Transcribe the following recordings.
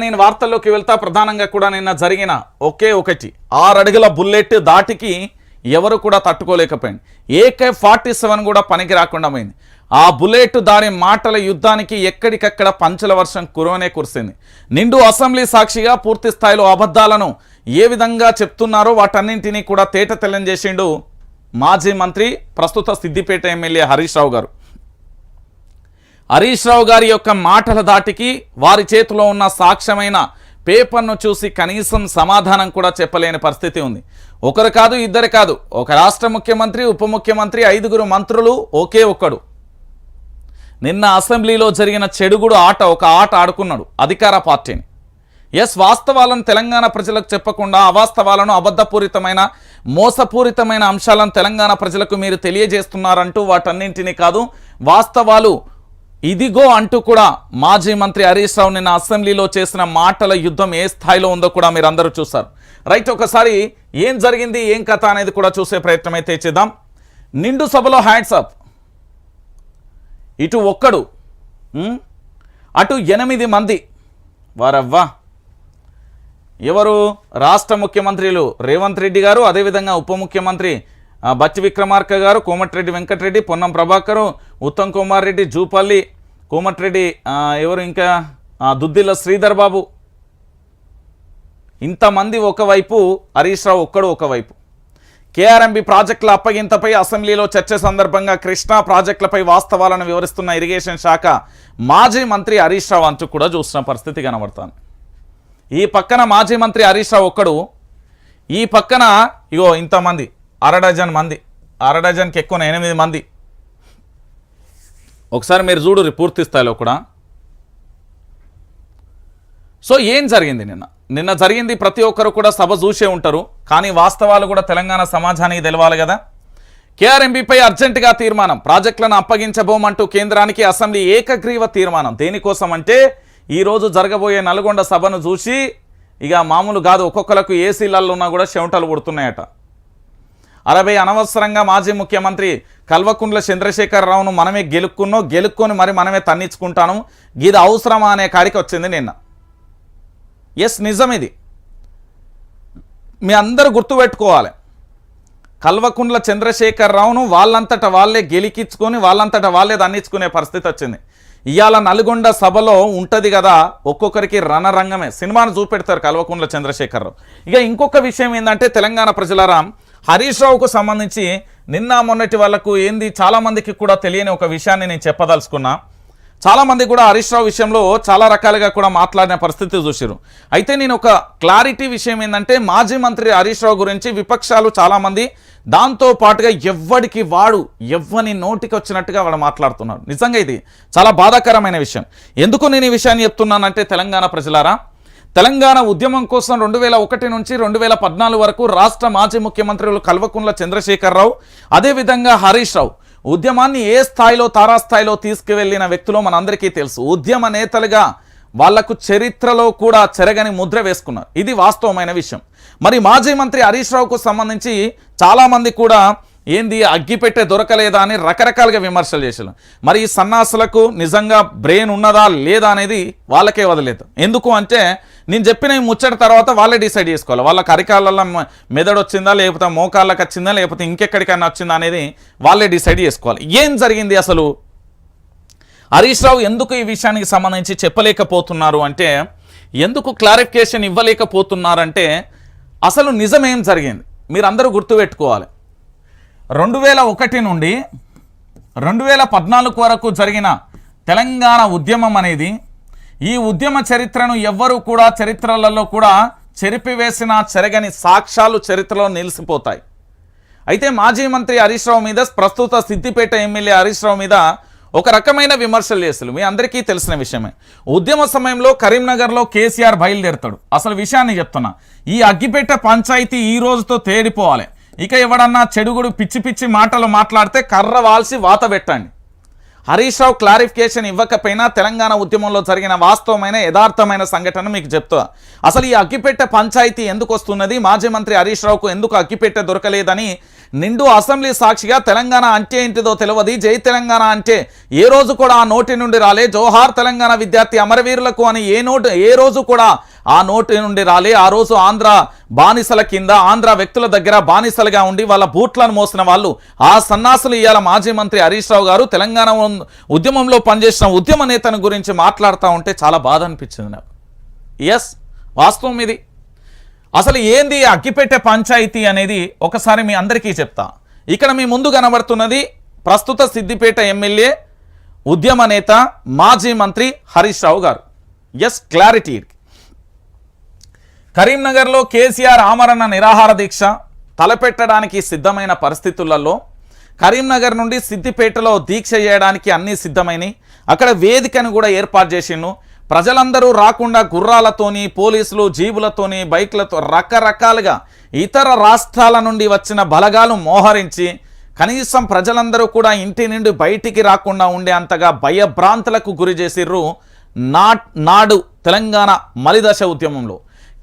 నేను వార్తల్లోకి వెళ్తా. ప్రధానంగా కూడా నిన్న జరిగిన ఒకే ఒకటి. ఆరడుగుల బుల్లెట్ దాటికి ఎవరు కూడా తట్టుకోలేకపోయింది. ఏకే ఫార్టీ సెవెన్ కూడా పనికి రాకుండా పోయింది. ఆ బుల్లెట్ దాని మాటల యుద్ధానికి ఎక్కడికక్కడ పంచల వర్షం కురవనే కురిసింది. నిండు అసెంబ్లీ సాక్షిగా పూర్తి స్థాయిలో అబద్ధాలను ఏ విధంగా చెప్తున్నారో వాటన్నింటినీ కూడా తేట తెల్లం చేసిండు మాజీ మంత్రి ప్రస్తుత సిద్దిపేట ఎమ్మెల్యే హరీష్ రావు గారు. హరీష్ రావు గారి యొక్క మాటల దాటికి వారి చేతిలో ఉన్న సాక్ష్యమైన పేపర్ను చూసి కనీసం సమాధానం కూడా చెప్పలేని పరిస్థితి ఉంది. ఒకరు కాదు ఇద్దరు కాదు. ఒక రాష్ట్ర ముఖ్యమంత్రి ఉప ముఖ్యమంత్రి ఐదుగురు మంత్రులు ఒకే ఒక్కడు. నిన్న అసెంబ్లీలో జరిగిన చెడుగుడు ఆట ఒక ఆట ఆడుకున్నాడు అధికార పార్టీని. ఎస్ వాస్తవాలను తెలంగాణ ప్రజలకు చెప్పకుండా అవాస్తవాలను అబద్ధపూరితమైన మోసపూరితమైన అంశాలను తెలంగాణ ప్రజలకు మీరు తెలియజేస్తున్నారంటూ వాటన్నింటినీ కాదు వాస్తవాలు ఇదిగో అంటూ కూడా మాజీ మంత్రి హరీష్ రావు నిన్న అసెంబ్లీలో చేసిన మాటల యుద్ధం ఏ స్థాయిలో ఉందో కూడా మీరు అందరూ చూస్తారు రైట్ ఒకసారి ఏం జరిగింది ఏం కథ అనేది కూడా చూసే ప్రయత్నం అయితే చేద్దాం. నిండు సభలో హ్యాండ్సప్ ఇటు ఒక్కడు అటు ఎనిమిది మంది. వారవ్వా ఎవరు? రాష్ట్ర ముఖ్యమంత్రులు రేవంత్ రెడ్డి గారు అదేవిధంగా ఉప ముఖ్యమంత్రి బచ్చి విక్రమార్క గారు కోమటిరెడ్డి వెంకటరెడ్డి పొన్నం ప్రభాకరు ఉత్తమ్ కుమార్ రెడ్డి జూపల్లి కోమటిరెడ్డి ఎవరు ఇంకా? దుద్దిల్ల శ్రీధర్ బాబు. ఇంతమంది ఒకవైపు హరీష్ రావు ఒక్కడు ఒకవైపు. కేఆర్ఎంబి ప్రాజెక్టుల అప్పగింతపై అసెంబ్లీలో చర్చ సందర్భంగా కృష్ణా ప్రాజెక్టులపై వాస్తవాలను వివరిస్తున్న ఇరిగేషన్ శాఖ మాజీ మంత్రి హరీష్ రావు అంచు కూడా చూసిన పరిస్థితి కనబడుతుంది. ఈ పక్కన మాజీ మంత్రి హరీష్ రావు ఒక్కడు ఈ పక్కన ఇగో ఇంతమంది. అర డజన్ మంది అర డజన్కి ఎక్కువ ఎనిమిది మంది. ఒకసారి మీరు చూడు పూర్తి స్థాయిలో కూడా. సో ఏం జరిగింది నిన్న? నిన్న జరిగింది ప్రతి ఒక్కరు కూడా సభ చూసే ఉంటారు కానీ వాస్తవాలు కూడా తెలంగాణ సమాజానికి తెలవాలి కదా. కేఆర్ఎంబీపై అర్జెంటుగా తీర్మానం ప్రాజెక్టులను అప్పగించబోమంటూ కేంద్రానికి అసెంబ్లీ ఏకగ్రీవ తీర్మానం. దేనికోసం అంటే ఈరోజు జరగబోయే నల్గొండ సభను చూసి ఇక మామూలు కాదు ఒక్కొక్కలకు ఏసీలలో ఉన్నా కూడా చెమటలు పుడుతున్నాయట అరవై అనవసరంగా మాజీ ముఖ్యమంత్రి కల్వకుంట్ల చంద్రశేఖరరావును మనమే గెలుక్కున్నో గెలుక్కొని మరి మనమే తన్నించుకుంటాను ఇది అవసరమా అనే కాడికి వచ్చింది నిన్న. ఎస్ నిజం ఇది మీ అందరూ గుర్తుపెట్టుకోవాలి. కల్వకుంట్ల చంద్రశేఖరరావును వాళ్ళంతట వాళ్ళే గెలికించుకొని వాళ్ళంతట వాళ్ళే దన్నించుకునే పరిస్థితి వచ్చింది. ఇవాళ నల్గొండ సభలో ఉంటుంది కదా ఒక్కొక్కరికి రణరంగమే. సినిమాను చూపెడతారు కల్వకుంట్ల చంద్రశేఖరరావు. ఇక ఇంకొక విషయం ఏంటంటే తెలంగాణ ప్రజలరాం హరీష్ రావుకు సంబంధించి నిన్న మొన్నటి వాళ్ళకు ఏంది చాలామందికి కూడా తెలియని ఒక విషయాన్ని నేను చెప్పదలుచుకున్నా. చాలామంది కూడా హరీష్ రావు విషయంలో చాలా రకాలుగా కూడా మాట్లాడిన పరిస్థితి చూసారు అయితే నేను ఒక క్లారిటీ విషయం ఏంటంటే మాజీ మంత్రి హరీష్ రావు గురించి విపక్షాలు చాలామంది దాంతో పాటుగా ఎవ్వడికి వాడు ఎవ్వని నోటికి వచ్చినట్టుగా వాడు మాట్లాడుతున్నారు. నిజంగా ఇది చాలా బాధాకరమైన విషయం. ఎందుకు నేను ఈ విషయాన్ని చెప్తున్నానంటే తెలంగాణ ప్రజలారా తెలంగాణ ఉద్యమం కోసం రెండు వేల ఒకటి నుంచి రెండు వేల పద్నాలుగు వరకు రాష్ట్ర మాజీ ముఖ్యమంత్రులు కల్వకుంట్ల చంద్రశేఖరరావు అదేవిధంగా హరీష్ రావు. ఉద్యమాన్ని ఏ స్థాయిలో తారాస్థాయిలో తీసుకువెళ్ళిన వ్యక్తులో మనందరికీ తెలుసు. ఉద్యమ నేతలుగా వాళ్ళకు చరిత్రలో కూడా చెరగని ముద్ర వేసుకున్నారు. ఇది వాస్తవమైన విషయం. మరి మాజీ మంత్రి హరీష్ రావుకు సంబంధించి చాలామంది కూడా ఏంది అగ్గిపెట్టే దొరకలేదా అని రకరకాలుగా విమర్శలు చేశారు. మరి ఈ సన్నాసులకు నిజంగా బ్రెయిన్ ఉన్నదా లేదా అనేది వాళ్ళకే వదిలేదు ఎందుకు అంటే నేను చెప్పిన ఈ ముచ్చట తర్వాత వాళ్ళే డిసైడ్ చేసుకోవాలి. వాళ్ళ కరికాలలో మెదడు వచ్చిందా లేకపోతే మోకాళ్ళకి వచ్చిందా లేకపోతే ఇంకెక్కడికైనా వచ్చిందా అనేది వాళ్ళే డిసైడ్ చేసుకోవాలి. ఏం జరిగింది అసలు? హరీష్ రావు ఎందుకు ఈ విషయానికి సంబంధించి చెప్పలేకపోతున్నారు అంటే ఎందుకు క్లారిఫికేషన్ ఇవ్వలేకపోతున్నారంటే అసలు నిజమేం జరిగింది? మీరు అందరూ గుర్తుపెట్టుకోవాలి. రెండు వేల ఒకటి నుండి రెండు వేల పద్నాలుగు వరకు జరిగిన తెలంగాణ ఉద్యమం అనేది ఈ ఉద్యమ చరిత్రను ఎవ్వరూ కూడా చరిత్రలలో కూడా చెరిపివేసిన చెరగని సాక్ష్యాలు చరిత్రలో నిలిచిపోతాయి అయితే మాజీ మంత్రి హరీష్ రావు మీద ప్రస్తుత సిద్దిపేట ఎమ్మెల్యే హరీష్ రావు మీద ఒక రకమైన విమర్శలు చేస్తారు మీ అందరికీ తెలిసిన విషయమే. ఉద్యమ సమయంలో కరీంనగర్లో కేసీఆర్ బయలుదేరుతాడు. అసలు విషయాన్ని చెప్తున్నా. ఈ అగ్గిపేట పంచాయతీ ఈ రోజుతో తేడిపోవాలి ఇక ఎవడన్నా చెడుగుడు పిచ్చి పిచ్చి మాటలు మాట్లాడితే కర్ర వాల్సి వాత పెట్టండి. హరీష్ రావు క్లారిఫికేషన్ ఇవ్వకపోయినా తెలంగాణ ఉద్యమంలో జరిగిన వాస్తవమైన యథార్థమైన సంఘటన మీకు చెప్తా. అసలు ఈ అగ్గిపెట్టె పంచాయతీ ఎందుకు వస్తున్నది? మాజీ మంత్రి హరీష్ రావుకు ఎందుకు అగ్గిపెట్టె దొరకలేదని నిండు అసెంబ్లీ సాక్షిగా తెలంగాణ అంటే ఏంటిదో తెలియదు జై తెలంగాణ అంటే ఏ రోజు కూడా ఆ నోటి నుండి రాలే. జోహార్ తెలంగాణ విద్యార్థి అమరవీరులకు అని ఏ నోటు ఏ రోజు కూడా ఆ నోటి నుండి రాలే. ఆ రోజు ఆంధ్ర బానిసల కింద ఆంధ్ర వ్యక్తుల దగ్గర బానిసలుగా ఉండి వాళ్ళ బూట్లను మోసిన వాళ్ళు ఆ సన్నాసులు ఇవాళ మాజీ మంత్రి హరీష్ రావు గారు. తెలంగాణ ఉద్యమం ఉద్యమంలో పనిచేసిన ఉద్యమ నేతను గురించి మాట్లాడుతూ ఉంటే చాలా బాధ అనిపించింది నాకు. ఎస్ వాస్తవం ఇది. అసలు ఏంది అగ్గిపెట్టె పంచాయతీ అనేది ఒకసారి మీ అందరికీ చెప్తా. ఇక్కడ మీ ముందు కనబడుతున్నది ప్రస్తుత సిద్దిపేట ఎమ్మెల్యే ఉద్యమ నేత మాజీ మంత్రి హరీష్ రావు గారు. ఎస్ క్లారిటీ కరీంనగర్లో కేసీఆర్ ఆమరణ నిరాహార దీక్ష తలపెట్టడానికి సిద్ధమైన పరిస్థితులలో కరీంనగర్ నుండి సిద్దిపేటలో దీక్ష చేయడానికి అన్నీ సిద్ధమైనవి అక్కడ వేదికను కూడా ఏర్పాటు చేసిండు ప్రజలందరూ రాకుండా గుర్రాలతోని పోలీసులు జీబులతోని బైక్లతో రకరకాలుగా ఇతర రాష్ట్రాల నుండి వచ్చిన బలగాలు మోహరించి కనీసం ప్రజలందరూ కూడా ఇంటి నుండి బయటికి రాకుండా ఉండే అంతగా భయభ్రాంతులకు గురి చేసిర్రు నాడు తెలంగాణ మలిదశ ఉద్యమంలో.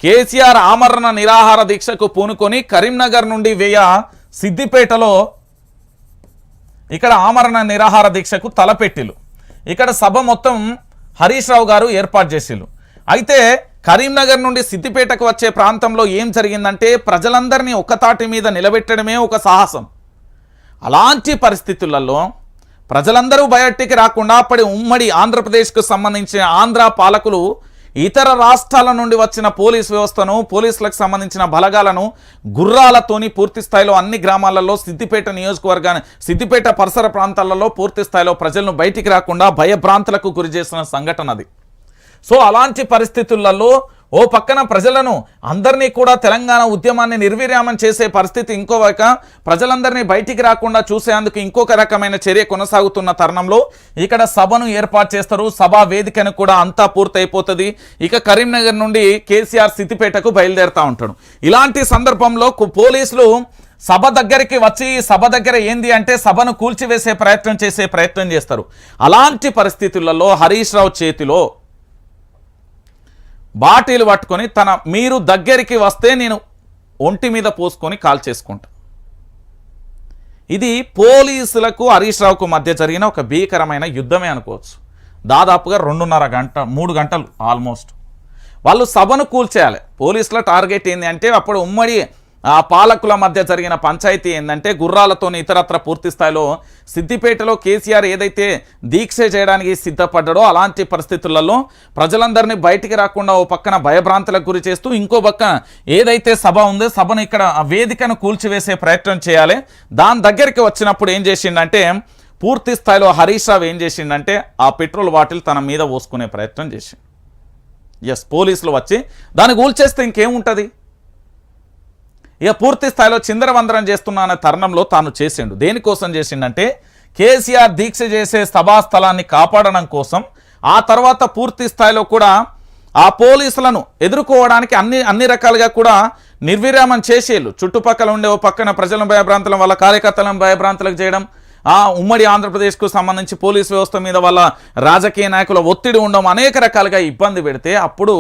కేసీఆర్ ఆమరణ నిరాహార దీక్షకు పూనుకొని కరీంనగర్ నుండి వేయ సిద్దిపేటలో ఇక్కడ ఆమరణ నిరాహార దీక్షకు తలపెట్టిలు ఇక్కడ సభ మొత్తం హరీష్ రావు గారు ఏర్పాటు చేసిళ్ళు అయితే కరీంనగర్ నుండి సిద్దిపేటకు వచ్చే ప్రాంతంలో ఏం జరిగిందంటే ప్రజలందరినీ ఒకతాటి మీద నిలబెట్టడమే ఒక సాహసం. అలాంటి పరిస్థితులలో ప్రజలందరూ బయటికి రాకుండా అప్పటి ఉమ్మడి ఆంధ్రప్రదేశ్కు సంబంధించిన ఆంధ్ర పాలకులు ఇతర రాష్ట్రాల నుండి వచ్చిన పోలీస్ వ్యవస్థను పోలీసులకు సంబంధించిన బలగాలను గుర్రాలతోని పూర్తి స్థాయిలో అన్ని గ్రామాలలో సిద్దిపేట నియోజకవర్గాన్ని సిద్దిపేట పరిసర ప్రాంతాలలో పూర్తి స్థాయిలో ప్రజలను బయటికి రాకుండా భయభ్రాంతులకు గురి చేసిన సంఘటన అది. సో అలాంటి పరిస్థితులలో ఓ పక్కన ప్రజలను అందరినీ కూడా తెలంగాణ ఉద్యమాన్ని నిర్వీర్యామం చేసే పరిస్థితి ఇంకోవైక ప్రజలందరినీ బయటికి రాకుండా చూసేందుకు ఇంకొక రకమైన చర్య కొనసాగుతున్న తరుణంలో ఇక్కడ సభను ఏర్పాటు చేస్తారు. సభా వేదికను కూడా అంతా పూర్తయిపోతుంది. ఇక కరీంనగర్ నుండి కేసీఆర్ సిద్దిపేటకు బయలుదేరుతా ఉంటాడు. ఇలాంటి సందర్భంలో కు- పోలీసులు సభ దగ్గరికి వచ్చి సభ దగ్గర ఏంది అంటే సభను కూల్చివేసే ప్రయత్నం చేసే ప్రయత్నం చేస్తారు. అలాంటి పరిస్థితులలో హరీష్ రావు చేతిలో బాటిల్ పట్టుకొని తన మీరు దగ్గరికి వస్తే నేను ఒంటి మీద పోసుకొని కాల్ చేసుకుంటా. ఇది పోలీసులకు హరీష్ రావుకు మధ్య జరిగిన ఒక భీకరమైన యుద్ధమే అనుకోవచ్చు. దాదాపుగా రెండున్నర గంట మూడు గంటలు ఆల్మోస్ట్. వాళ్ళు సభను కూల్చేయాలి. పోలీసుల టార్గెట్ ఏంటి అంటే అప్పుడు ఉమ్మడి ఆ పాలకుల మధ్య జరిగిన పంచాయతీ ఏంటంటే గుర్రాలతోని ఇతరత్ర పూర్తి స్థాయిలో సిద్దిపేటలో కేసీఆర్ ఏదైతే దీక్ష చేయడానికి సిద్ధపడ్డాడో అలాంటి పరిస్థితులలో ప్రజలందరినీ బయటికి రాకుండా ఓ పక్కన భయభ్రాంతులకు గురి చేస్తూ ఇంకో పక్క ఏదైతే సభ ఉందో సభను ఇక్కడ ఆ వేదికను కూల్చివేసే ప్రయత్నం చేయాలి. దాని దగ్గరికి వచ్చినప్పుడు ఏం చేసిండంటే పూర్తి స్థాయిలో హరీష్ రావు ఏం చేసిండంటే ఆ పెట్రోల్ బాటిల్ తన మీద పోసుకునే ప్రయత్నం చేసిండు. ఎస్ పోలీసులు వచ్చి దాన్ని కూల్చేస్తే ఇంకేముంటుంది? ఇక పూర్తి స్థాయిలో చిందరవందరం చేస్తున్నా అనే తరుణంలో తాను చేసిండు. దేనికోసం చేసిండంటే కేసీఆర్ దీక్ష చేసే సభా స్థలాన్ని కాపాడడం కోసం ఆ తర్వాత పూర్తి స్థాయిలో కూడా ఆ పోలీసులను ఎదుర్కోవడానికి అన్ని అన్ని రకాలుగా కూడా నిర్విరామం చేసేళ్ళు. చుట్టుపక్కల ఉండే ఓ పక్కన ప్రజలను భయభ్రాంతులను వాళ్ళ కార్యకర్తలను భయభ్రాంతులకు చేయడం ఆ ఉమ్మడి ఆంధ్రప్రదేశ్కు సంబంధించి పోలీస్ వ్యవస్థ మీద వాళ్ళ రాజకీయ నాయకుల ఒత్తిడి ఉండడం అనేక రకాలుగా ఇబ్బంది పెడితే అప్పుడు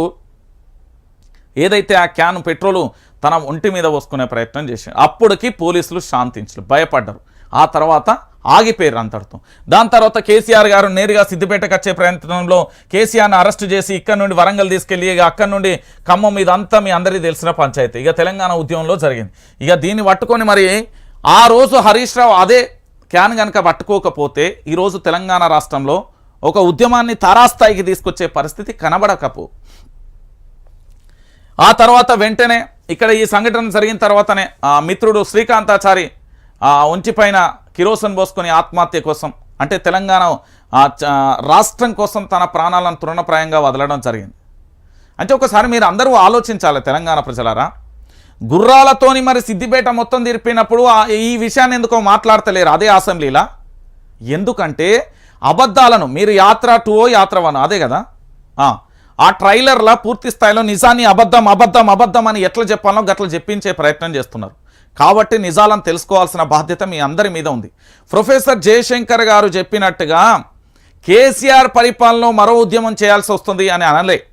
ఏదైతే ఆ క్యాన్ పెట్రోలు తన ఒంటి మీద పోసుకునే ప్రయత్నం చేసింది అప్పటికి పోలీసులు శాంతించరు భయపడ్డారు. ఆ తర్వాత ఆగిపోయారు అంతటితో దాని తర్వాత కేసీఆర్ గారు నేరుగా సిద్దిపేటకు వచ్చే ప్రయత్నంలో కేసీఆర్ని అరెస్ట్ చేసి ఇక్కడ నుండి వరంగల్ తీసుకెళ్ళి ఇక అక్కడి నుండి ఖమ్మం ఇదంతా మీ అందరికీ తెలిసిన పంచాయతీ. ఇక తెలంగాణ ఉద్యమంలో జరిగింది. ఇక దీన్ని పట్టుకొని మరి ఆ రోజు హరీష్ రావు అదే క్యాన్ కనుక పట్టుకోకపోతే ఈరోజు తెలంగాణ రాష్ట్రంలో ఒక ఉద్యమాన్ని తారాస్థాయికి తీసుకొచ్చే పరిస్థితి కనబడకపో. ఆ తర్వాత వెంటనే ఇక్కడ ఈ సంఘటన జరిగిన తర్వాతనే ఆ మిత్రుడు శ్రీకాంతాచారి ఆ ఒంటిపైన కిరోసన్ పోసుకొని ఆత్మహత్య కోసం అంటే తెలంగాణ రాష్ట్రం కోసం తన ప్రాణాలను తృణప్రాయంగా వదలడం జరిగింది. అంటే ఒకసారి మీరు అందరూ ఆలోచించాలి తెలంగాణ ప్రజలారా. గుర్రాలతోని మరి సిద్దిపేట మొత్తం తిరిపినప్పుడు ఈ విషయాన్ని ఎందుకో మాట్లాడతలేరు అదే అసెంబ్లీలా? ఎందుకంటే అబద్ధాలను మీరు యాత్ర టూ యాత్ర వన్ అదే కదా? ఆ, ట్రైలర్ల ట్రైలర్లా పూర్తి స్థాయిలో నిజాన్ని అబద్ధం అబద్ధం అబద్ధం అని ఎట్లా చెప్పాలో గట్లా చెప్పించే ప్రయత్నం చేస్తున్నారు. కాబట్టి నిజాలను తెలుసుకోవాల్సిన బాధ్యత మీ అందరి మీద ఉంది. ప్రొఫెసర్ జయశంకర్ గారు చెప్పినట్టుగా కేసీఆర్ పరిపాలనలో మరో ఉద్యమం చేయాల్సి వస్తుంది అని అనలే.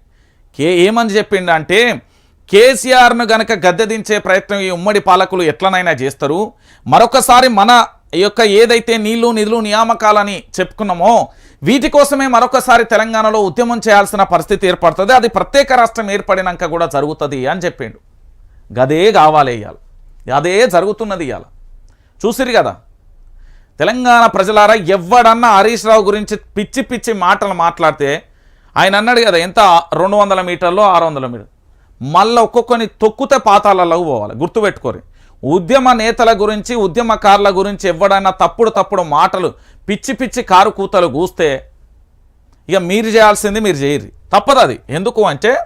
కే ఏమని చెప్పిండంటే కేసీఆర్ను గనక గద్దెదించే ప్రయత్నం ఈ ఉమ్మడి పాలకులు ఎట్లనైనా చేస్తారు. మరొకసారి మన యొక్క ఏదైతే నీళ్ళు నిధులు నియామకాలని చెప్పుకున్నామో వీటి కోసమే మరొకసారి తెలంగాణలో ఉద్యమం చేయాల్సిన పరిస్థితి ఏర్పడుతుంది. అది ప్రత్యేక రాష్ట్రం ఏర్పడినాక కూడా జరుగుతుంది అని చెప్పిండు. గదే కావాలి ఇవాళ అదే జరుగుతున్నది ఇవాళ చూసిరు కదా? తెలంగాణ ప్రజలారా ఎవడన్నా హరీష్ రావు గురించి పిచ్చి పిచ్చి మాటలు మాట్లాడితే ఆయన అన్నాడు కదా ఎంత? రెండు వందల మీటర్లు ఆరు వందల మీటర్లు మళ్ళీ ఒక్కొక్కని తొక్కుతే పాతాలలో పోవాలి. గుర్తుపెట్టుకోరి. ఉద్యమ నేతల గురించి ఉద్యమకారుల గురించి ఎవడైనా తప్పుడు తప్పుడు మాటలు పిచ్చి పిచ్చి కారు కూతలు కూస్తే ఇక మీరు చేయాల్సింది మీరు చేయరు. తప్పదు అది. ఎందుకు అంటే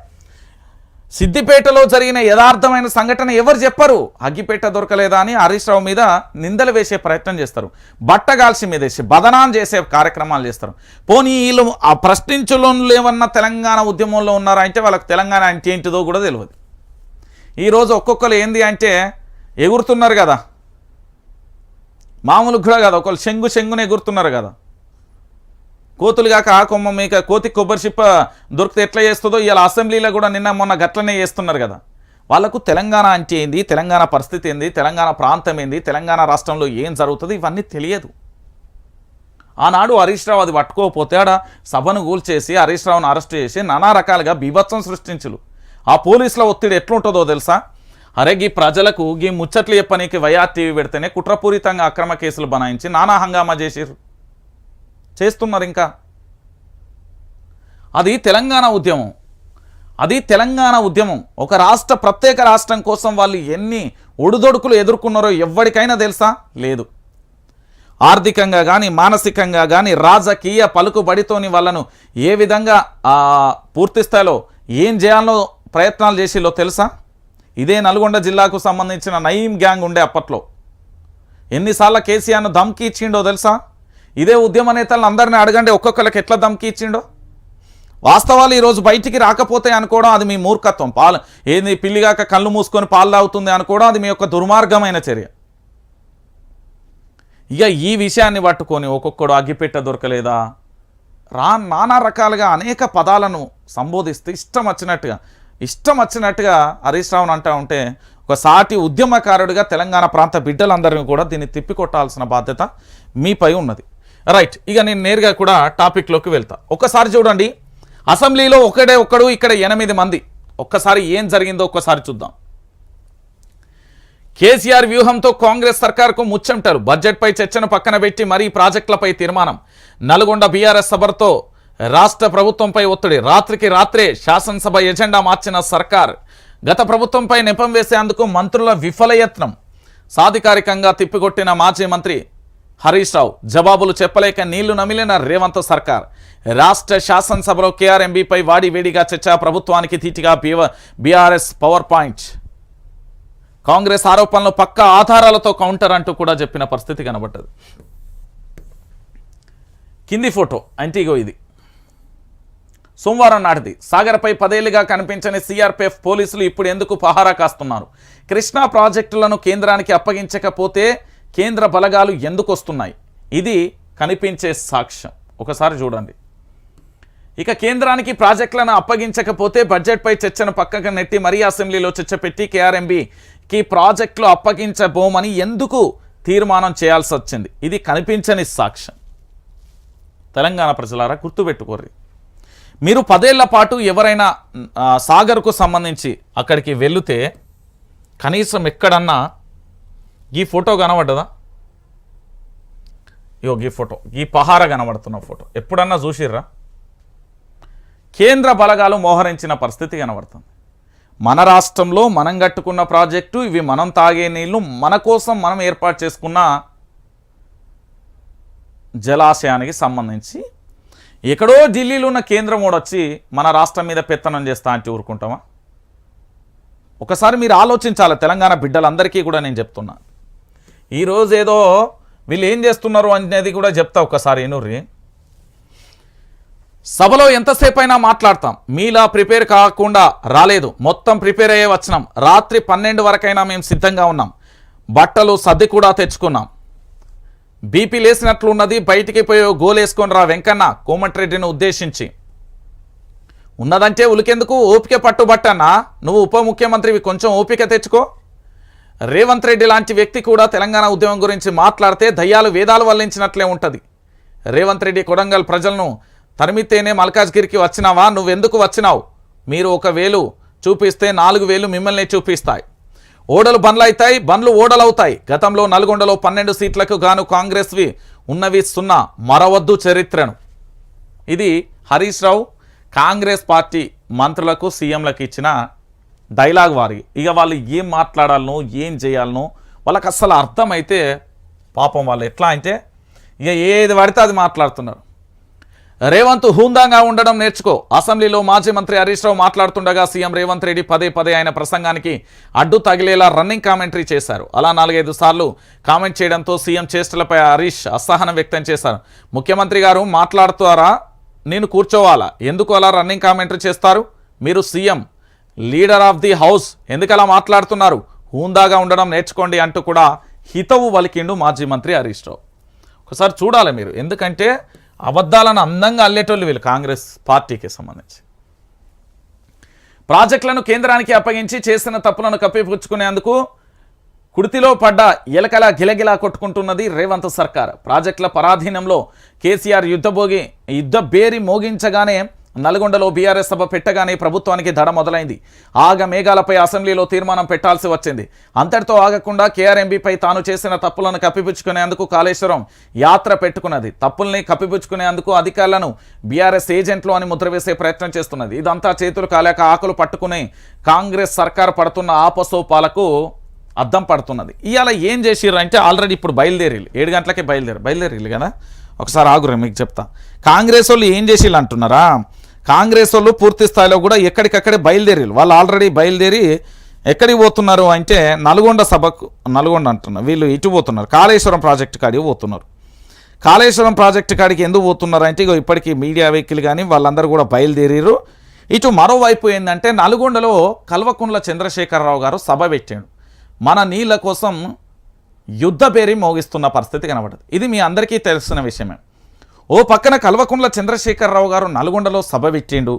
సిద్దిపేటలో జరిగిన యథార్థమైన సంఘటన ఎవరు చెప్పరు. అగ్గిపేట దొరకలేదా అని హరీష్ రావు మీద నిందలు వేసే ప్రయత్నం చేస్తారు. బట్టగాల్సి మీద వేసి బదనాం చేసే కార్యక్రమాలు చేస్తారు. పోనీ వీళ్ళు ఆ ప్రశ్నించులో ఏమన్నా తెలంగాణ ఉద్యమంలో ఉన్నారా అంటే వాళ్ళకి తెలంగాణ అంటే ఏంటిదో కూడా తెలియదు ఈరోజు ఒక్కొక్కరు ఏంది అంటే ఎగురుతున్నారు కదా. మామూలు కూడా కదా ఒకళ్ళు శంగు శంగుని ఎగురుతున్నారు కదా. కోతులు కాక ఆ కొమ్మ మీక కోతి కొబ్బరి చిప్ప దొరికితే ఎట్లా చేస్తుందో ఇలా అసెంబ్లీలో కూడా నిన్న మొన్న గట్లనే చేస్తున్నారు కదా. వాళ్ళకు తెలంగాణ అంటే ఏంది తెలంగాణ పరిస్థితి ఏంది తెలంగాణ ప్రాంతం ఏంది తెలంగాణ రాష్ట్రంలో ఏం జరుగుతుంది ఇవన్నీ తెలియదు. ఆనాడు హరీష్ రావు అది పట్టుకోకపోతే ఆడ సభను కూల్చేసి హరీష్ రావును అరెస్ట్ చేసి నానా రకాలుగా బీభత్సం సృష్టించులు. ఆ పోలీసుల ఒత్తిడి ఎట్లుంటుందో తెలుసా? అరే గీ ప్రజలకు గీ ముచ్చట్లు చెప్పనీకి వైఆర్ టీవీ పెడితేనే కుట్రపూరితంగా అక్రమ కేసులు బనాయించి నానా హంగామా చేసిర్రు. చేస్తున్నారు ఇంకా. అది తెలంగాణ ఉద్యమం. అది తెలంగాణ ఉద్యమం. ఒక రాష్ట్ర ప్రత్యేక రాష్ట్రం కోసం వాళ్ళు ఎన్ని ఒడిదొడుకులు ఎదుర్కొన్నారో ఎవరికైనా తెలుసా? లేదు. ఆర్థికంగా కానీ మానసికంగా కానీ రాజకీయ పలుకుబడితోని వాళ్ళను ఏ విధంగా ఆ, పూర్తి స్థాయిలో ఏం చేయాలో ప్రయత్నాలు చేసిలో తెలుసా? ఇదే నల్గొండ జిల్లాకు సంబంధించిన నయీం గ్యాంగ్ ఉండే అప్పట్లో. ఎన్నిసార్లు కేసీఆర్ను ధమ్కి ఇచ్చిండో తెలుసా? ఇదే ఉద్యమ నేతలను అందరినీ అడగండి ఒక్కొక్కరికి ఎట్లా ధమ్కి ఇచ్చిండో? వాస్తవాలు ఈరోజు బయటికి రాకపోతే అనుకోవడం అది మీ మూర్ఖత్వం. పాలు ఏంది పిల్లిగాక కళ్ళు మూసుకొని పాలు తాగుతుంది అనుకోవడం అది మీ యొక్క దుర్మార్గమైన చర్య. ఇక ఈ విషయాన్ని పట్టుకొని ఒక్కొక్కడు అగ్గిపెట్ట దొరకలేదా? రా నానా రకాలుగా అనేక పదాలను సంబోధిస్తే ఇష్టం వచ్చినట్టుగా. ఇష్టం వచ్చినట్టుగా హరీష్ రావును అంటా ఉంటే ఒక సాటి ఉద్యమకారుడిగా తెలంగాణ ప్రాంత బిడ్డలందరినీ కూడా దీన్ని తిప్పికొట్టాల్సిన బాధ్యత మీపై ఉన్నది. రైట్ ఇక నేను నేరుగా కూడా టాపిక్లోకి వెళ్తా. ఒక్కసారి చూడండి. అసెంబ్లీలో ఒకడే ఒక్కడు ఇక్కడ ఎనిమిది మంది. ఒక్కసారి ఏం జరిగిందో ఒక్కసారి చూద్దాం. కేసీఆర్ వ్యూహంతో కాంగ్రెస్ సర్కార్కు ముచ్చంటారు బడ్జెట్పై చర్చను పక్కన పెట్టి మరీ ప్రాజెక్టులపై తీర్మానం. నల్గొండ బీఆర్ఎస్ సభతో రాష్ట్ర ప్రభుత్వంపై ఒత్తిడి. రాత్రికి రాత్రే శాసనసభ ఎజెండా మార్చిన సర్కార్ గత ప్రభుత్వంపై నెపం వేసేందుకు మంత్రుల విఫలయత్నం. సాధికారికంగా తిప్పికొట్టిన మాజీ మంత్రి హరీష్ రావు జవాబులు చెప్పలేక నీళ్ళు నమిలిన రేవంత్ సర్కార్. రాష్ట్ర శాసనసభలో కేఆర్ఎంబీపై వాడి వేడిగా చర్చ ప్రభుత్వానికి తీటిగా బీఆర్ఎస్ పవర్ పాయింట్ కాంగ్రెస్ ఆరోపణలు పక్క ఆధారాలతో కౌంటర్ అంటూ కూడా చెప్పిన పరిస్థితి కనబడ్డది. కింది ఫోటో అంటే ఇగో ఇది. సోమవారం నాటిది. సాగర్పై పదేళ్ళుగా కనిపించని సిఆర్పిఎఫ్ పోలీసులు ఇప్పుడు ఎందుకు పహారా కాస్తున్నారు? కృష్ణా ప్రాజెక్టులను కేంద్రానికి అప్పగించకపోతే కేంద్ర బలగాలు ఎందుకు వస్తున్నాయి ఇది కనిపించే సాక్ష్యం. ఒకసారి చూడండి. ఇక కేంద్రానికి ప్రాజెక్టులను అప్పగించకపోతే బడ్జెట్పై చర్చను పక్కకు నెట్టి మరీ అసెంబ్లీలో చర్చ పెట్టి కేఆర్ఎంబికి ప్రాజెక్టులు అప్పగించబోమని ఎందుకు తీర్మానం చేయాల్సి వచ్చింది ఇది కనిపించని సాక్ష్యం. తెలంగాణ ప్రజలారా గుర్తుపెట్టుకోర్రి. మీరు పదేళ్ళ పాటు ఎవరైనా సాగర్కు సంబంధించి అక్కడికి వెళితే కనీసం ఎక్కడన్నా ఈ ఫోటో కనబడ్డదా? ఇగో ఈ ఫోటో ఈ పహార కనబడుతున్న ఫోటో. ఎప్పుడన్నా చూసిర్రా? కేంద్ర బలగాలు మోహరించిన పరిస్థితి కనబడుతుంది. మన రాష్ట్రంలో మనం కట్టుకున్న ప్రాజెక్టు ఇవి మనం తాగే నీళ్ళు మన కోసం మనం ఏర్పాటు చేసుకున్న జలాశయానికి సంబంధించి ఎక్కడో ఢిల్లీలో ఉన్న కేంద్రం కూడా వచ్చి మన రాష్ట్రం మీద పెత్తనం చేస్తా అంటే ఊరుకుంటామా? ఒకసారి మీరు ఆలోచించాలి తెలంగాణ బిడ్డలందరికీ కూడా నేను చెప్తున్నా. ఈరోజు ఏదో వీళ్ళు ఏం చేస్తున్నారు అనేది కూడా చెప్తా ఒకసారి ఏనూరి సభలో ఎంతసేపు అయినా మాట్లాడతాం మీలా ప్రిపేర్ కాకుండా రాలేదు. మొత్తం ప్రిపేర్ అయ్యే వచ్చినాం. రాత్రి పన్నెండు వరకైనా మేము సిద్ధంగా ఉన్నాం. బట్టలు సర్ది కూడా తెచ్చుకున్నాం. బీపీ లేసినట్లున్నది బయటికి పోయే గోలేసుకొని రా వెంకన్న కోమటిరెడ్డిని ఉద్దేశించి. ఉన్నదంటే ఉలికెందుకు? ఓపిక పట్టుబట్టన్నా నువ్వు ఉప ముఖ్యమంత్రివి కొంచెం ఓపిక తెచ్చుకో. రేవంత్ రెడ్డి లాంటి వ్యక్తి కూడా తెలంగాణ ఉద్యమం గురించి మాట్లాడితే దయ్యాలు వేదాలు వల్లించినట్లే ఉంటుంది. రేవంత్ రెడ్డి కొడంగల్ ప్రజలను తరిమితేనే మల్కాజ్గిరికి వచ్చినావా? నువ్వెందుకు వచ్చినావు? మీరు ఒక వేలు చూపిస్తే నాలుగు వేలు మిమ్మల్ని చూపిస్తాయి. ఓడలు బండ్లు అవుతాయి బండ్లు ఓడలవుతాయి. గతంలో నల్గొండలో పన్నెండు సీట్లకు గాను కాంగ్రెస్వి ఉన్నవి సున్నా మరవద్దు చరిత్రను. ఇది హరీష్ రావు కాంగ్రెస్ పార్టీ మంత్రులకు సీఎంలకు ఇచ్చిన డైలాగ్ వారి. ఇక వాళ్ళు ఏం మాట్లాడాలనో ఏం చేయాలనో వాళ్ళకి అస్సలు అర్థమైతే పాపం వాళ్ళు ఎట్లా అంటే ఇక ఏది పడితే అది మాట్లాడుతున్నారు. రేవంత్ హుందాగా ఉండడం నేర్చుకో. అసెంబ్లీలో మాజీ మంత్రి హరీష్ రావు మాట్లాడుతుండగా సీఎం రేవంత్ రెడ్డి పదే పదే ఆయన ప్రసంగానికి అడ్డు తగిలేలా రన్నింగ్ కామెంటరీ చేశారు. అలా నాలుగైదు సార్లు కామెంట్ చేయడంతో సీఎం చేష్టలపై హరీష్ అసహనం వ్యక్తం చేశారు. ముఖ్యమంత్రి గారు మాట్లాడుతారా? నేను కూర్చోవాలా? ఎందుకు అలా రన్నింగ్ కామెంటరీ చేస్తారు? మీరు CM leader of the house ఎందుకు అలా మాట్లాడుతున్నారు? హూందాగా ఉండడం నేర్చుకోండి అంటూ కూడా హితవు వలికిండు మాజీ మంత్రి హరీష్ రావు. ఒకసారి చూడాలి మీరు. ఎందుకంటే అబద్ధాలను అందంగా అల్లేటోళ్ళు వీళ్ళు కాంగ్రెస్ పార్టీకి సంబంధించి. ప్రాజెక్టులను కేంద్రానికి అప్పగించి చేసిన తప్పులను కప్పిపుచ్చుకునేందుకు కుడితిలో పడ్డ ఎలకల గిలగిలా కొట్టుకుంటున్నది రేవంత్ సర్కార్. ప్రాజెక్టుల పరాధీనంలో కేసీఆర్ యుద్ధభోగి యుద్ధ బేరి మోగించగానే నల్గొండలో బీఆర్ఎస్ సభ పెట్టగానే ప్రభుత్వానికి దడ మొదలైంది. ఆగ మేఘాలపై అసెంబ్లీలో తీర్మానం పెట్టాల్సి వచ్చింది. అంతటితో ఆగకుండా కేఆర్ఎంబీపై తాను చేసిన తప్పులను కప్పిపుచ్చుకునేందుకు కాళేశ్వరం యాత్ర పెట్టుకున్నది. తప్పుల్ని కప్పిపుచ్చుకునేందుకు అధికారులను బీఆర్ఎస్ ఏజెంట్లు అని ముద్ర వేసే ప్రయత్నం చేస్తున్నది. ఇదంతా చేతులు కాలేక ఆకులు పట్టుకుని కాంగ్రెస్ సర్కార్ పడుతున్న ఆపసోపాలకు అద్దం పడుతున్నది. ఇవాళ ఏం చేసిర్రు అంటే ఆల్రెడీ ఇప్పుడు బయలుదేరి ఏడు గంటలకే బయలుదేరి బయలుదేరి కదా? ఒకసారి ఆగురు మీకు చెప్తా. కాంగ్రెస్ వాళ్ళు ఏం చేసిర్రు అంటున్నారా? కాంగ్రెస్ వాళ్ళు పూర్తి స్థాయిలో కూడా ఎక్కడికక్కడే బయలుదేరి వాళ్ళు ఆల్రెడీ బయలుదేరి ఎక్కడికి పోతున్నారు అంటే నల్గొండ సభకు నల్గొండ అంటున్నారు వీళ్ళు ఇటు పోతున్నారు. కాళేశ్వరం ప్రాజెక్టు కాడికి పోతున్నారు. కాళేశ్వరం ప్రాజెక్టు కాడికి ఎందుకు పోతున్నారు అంటే ఇక ఇప్పటికీ మీడియా వెహికల్ కానీ వాళ్ళందరూ కూడా బయలుదేరారు ఇటు మరోవైపు ఏంటంటే నల్గొండలో కల్వకుండ్ల చంద్రశేఖరరావు గారు సభ పెట్టాడు. మన నీళ్ళ కోసం యుద్ధ పేరి మోగిస్తున్న పరిస్థితి కనబడదు. ఇది మీ అందరికీ తెలిసిన విషయమే. ఓ పక్కన కల్వకుంట్ల చంద్రశేఖరరావు గారు నల్గొండలో సభ పెట్టిండు.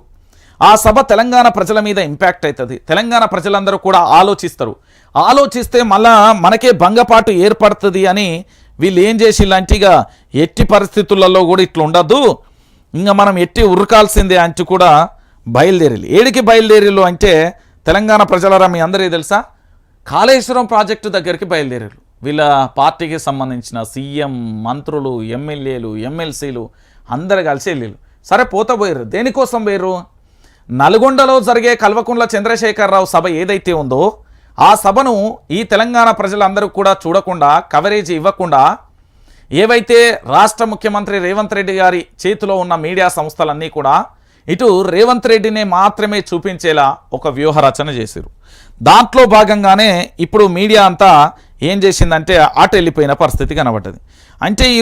ఆ సభ తెలంగాణ ప్రజల మీద ఇంపాక్ట్ అవుతుంది తెలంగాణ ప్రజలందరూ కూడా ఆలోచిస్తారు. ఆలోచిస్తే మళ్ళా మనకే భంగపాటు ఏర్పడుతుంది అని వీళ్ళు ఏం చేసి ఇలాంటిగా ఎట్టి పరిస్థితులలో కూడా ఇట్లా ఉండద్దు. ఇంకా మనం ఎట్టి ఉరకాల్సిందే అంటూ కూడా బయలుదేరి ఏడికి బయలుదేరిలు అంటే తెలంగాణ ప్రజలరా మీ అందరికీ తెలుసా? కాళేశ్వరం ప్రాజెక్టు దగ్గరికి బయలుదేరారు వీళ్ళ పార్టీకి సంబంధించిన సీఎం మంత్రులు ఎమ్మెల్యేలు ఎమ్మెల్సీలు అందరు కలిసి వెళ్ళారు. సరే పోత పోయారు దేనికోసం పోయారు నల్గొండలో జరిగే కల్వకుంట్ల చంద్రశేఖరరావు సభ ఏదైతే ఉందో ఆ సభను ఈ తెలంగాణ ప్రజలందరూ కూడా చూడకుండా కవరేజ్ ఇవ్వకుండా ఏవైతే రాష్ట్ర ముఖ్యమంత్రి రేవంత్ రెడ్డి గారి చేతిలో ఉన్న మీడియా సంస్థలన్నీ కూడా ఇటు రేవంత్ రెడ్డినే మాత్రమే చూపించేలా ఒక వ్యూహ రచన చేశారు దాంట్లో భాగంగానే ఇప్పుడు మీడియా అంతా ఏం చేసిందంటే ఆట వెళ్ళిపోయిన పరిస్థితి కనబడ్డది. అంటే ఈ